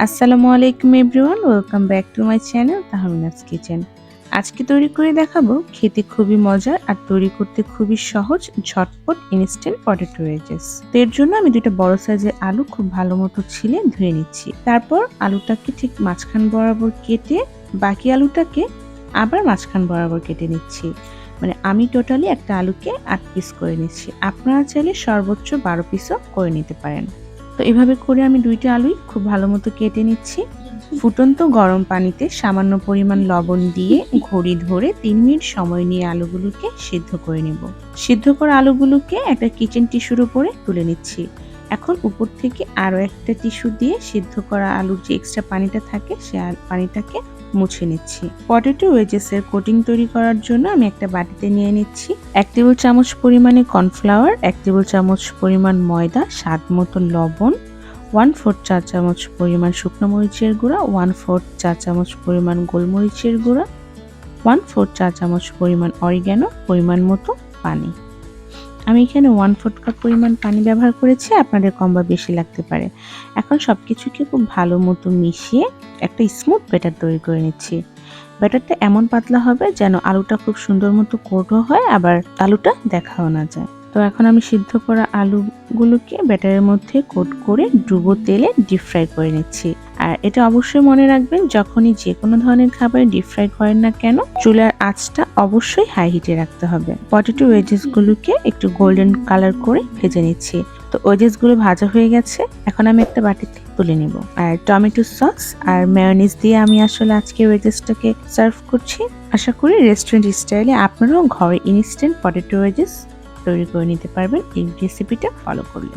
আসসালামু আলাইকুম everyone, welcome back to my channel Tahmina's kitchen. আজকে তৈরি করে দেখাবো খেতে খুবই মজার আর তৈরি করতে খুবই সহজ ঝটপট ইনস্ট্যান্ট পটেটো রেজেস তো এর জন্য আমি দুটো বড় সাইজের আলু খুব ভালো মতো ছিলে ধুয়ে নিচ্ছি। তারপর আলুটাকে ঠিক মাঝখান বরাবর কেটে বাকি আলুটাকে আবার মাঝখান বরাবর কেটে নিচ্ছি। মানে আমি টোটালি একটা আলুকে আট পিস করে নিচ্ছি। আপনারা চাইলে সর্বোচ্চ বারো পিসও করে নিতে পারেন। তো এভাবে করে আমি দুইটা আলুই খুব ভালো মতো কেটে নিচ্ছি। ফুটন্ত গরম পানিতে সামান্য পরিমাণ লবণ দিয়ে ঘড়ি ধরে তিন মিনিট সময় নিয়ে আলুগুলোকে সিদ্ধ করে নেব। সিদ্ধ করা আলুগুলোকে একটা কিচেন টিস্যুর উপরে তুলে নিচ্ছি। এখন উপর থেকে আরও একটা টিস্যু দিয়ে সিদ্ধ করা আলুর যে এক্সট্রা পানিটা থাকে সে পানিটাকে মুছে নিচ্ছি। পটেটো ওয়েজেসের কোটিং তৈরি করার জন্য আমি একটা বাটিতে নিয়ে নিচ্ছি। এক টেবিল চামচ পরিমাণে কর্নফ্লাওয়ার এক টেবিল চামচ পরিমাণ ময়দা, স্বাদ মতো লবণ ওয়ান ফোর চা চামচ পরিমাণ শুকনো মরিচের গুঁড়া ওয়ান ফোর চা চামচ পরিমাণ গোলমরিচের গুঁড়া ওয়ান ফোর চা চামচ পরিমাণ অরিগ্যানো পরিমাণ মতো পানি। আমি এখানে ওয়ান ফোর্থ কাপ পরিমাণ পানি ব্যবহার করেছি, আপনাদের কম বা বেশি লাগতে পারে। এখন সব কিছুকে খুব ভালো মতো মিশিয়ে একটা স্মুথ ব্যাটার তৈরি করে নিচ্ছি। ব্যাটারটা এমন পাতলা হবে যেন আলুটা খুব সুন্দর মতো কোটও হয়, আবার আলুটা দেখাও না যায়। তো এখন আমি সিদ্ধ করা আলুগুলোকে ব্যাটারের মধ্যে কোট করে ডুবো তেলে ডিপ ফ্রাই করে নিচ্ছি। আর এটা অবশ্যই মনে রাখবেন, যখনই যে কোনো ধরনের খাবার ডিপ ফ্রাই করেন না কেন, চুলার আঁচটা অবশ্যই হাই হিটে রাখতে হবে। পটেটো ওয়েজেসগুলোকে একটু গোল্ডেন কালার করে ভেজে নিচ্ছি। তো ওয়েজেসগুলো ভাজা হয়ে গেছে, এখন আমি একটা বাটিতে তুলে নিব। আর টমেটো সস আর মেয়নিজ দিয়ে আমি আসলে আজকে ওয়েজেসটাকে সার্ভ করছি। আশা করি রেস্টুরেন্ট স্টাইলে আপনারাও ঘরে ইনস্ট্যান্ট পটেটো ওয়েজেস তৈরি করে নিতে পারবেন। এই রেসিপিটা ফলো করলে।